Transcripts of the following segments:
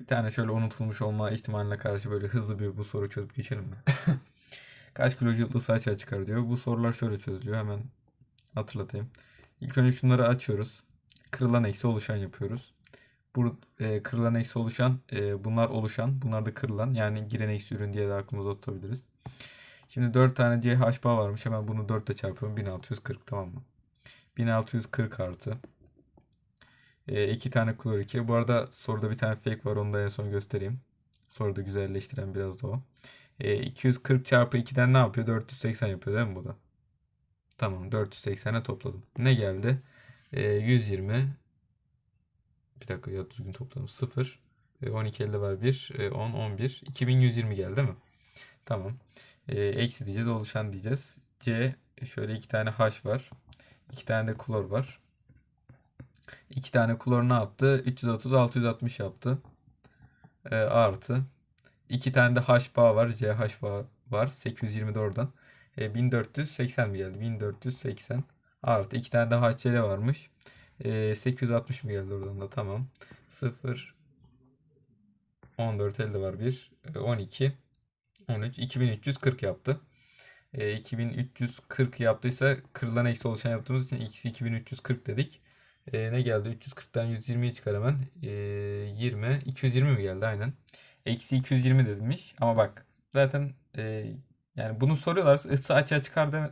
Bir tane şöyle unutulmuş olma ihtimaline karşı böyle hızlı bir bu soru çözüp geçelim mi? Kaç kilojül ısı açığa çıkar diyor. Bu sorular şöyle çözülüyor. Hemen hatırlatayım. İlk önce şunları açıyoruz. Kırılan eksi oluşan yapıyoruz. Bu e, kırılan eksi oluşan e, bunlar oluşan bunlar da kırılan yani giren eksi ürün diye de aklımızda tutabiliriz. Şimdi 4 tane CH bağ varmış. Hemen bunu 4 ile çarpıyorum. 1640 tamam mı? 1640 artı. 2 tane klor 2. Bu arada soruda bir tane fake var. Onu da en son göstereyim. Soruda güzelleştiren biraz da o. E, 240 çarpı 2'den ne yapıyor? 480 yapıyor değil mi bu da? Tamam 480'e topladım. Ne geldi? E, 120 bir dakika ya düzgün topladım. 0 e, 12 elde var 1 e, 10 11 2120 geldi değil mi? Tamam. E, eksi diyeceğiz oluşan diyeceğiz. C şöyle iki tane H var. iki tane de klor var. İki tane klor ne yaptı? 330 660 yaptı. E, artı. iki tane de H var. CH bağ var. 820 de oradan. E, 1480 mi geldi? 1480 artı. iki tane de HCl varmış. E, 860 mı geldi oradan da? Tamam. 0 14 elde var 1. 12 13 2340 yaptı. E, 2340 yaptıysa kırılan eksi oluşan yaptığımız için x'i 2340 dedik. E, ne geldi? 340'tan 120'yi çıkar hemen. E, 20. 220 mi geldi? Aynen. Eksi 220 demiş. Ama bak zaten e, yani bunu soruyorlarsa ısı açığa çıkar deme.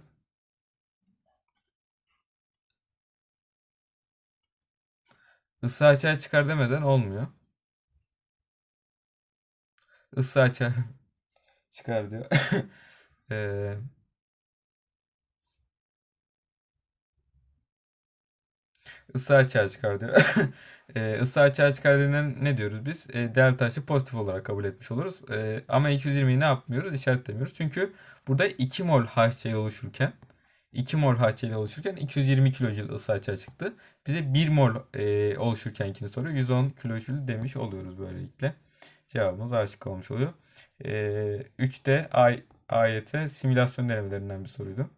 Isı açığa çıkar demeden olmuyor. Isı açığa çıkar diyor. Eee ısı açığa çıkar diyor. Eee ısı açığa çıkar ne diyoruz biz? E, delta H'ı pozitif olarak kabul etmiş oluruz. E, ama 220'yi ne yapmıyoruz? İşaretlemiyoruz. Çünkü burada 2 mol HCl oluşurken 2 mol HCl oluşurken 220 kilojül ısı açığa çıktı. Bize 1 mol e, oluşurkenkini soruyor. 110 kilojül demiş oluyoruz böylelikle. Cevabımız A şıkkı olmuş oluyor. E, 3'te A, AYT simülasyon denemelerinden bir soruydu.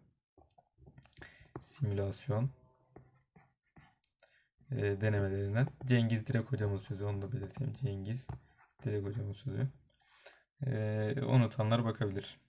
Simülasyon e, denemelerinden. Cengiz Direk hocamız sözü. Onu da belirteyim. Cengiz Direk hocamız sözü. E, unutanlar bakabilir.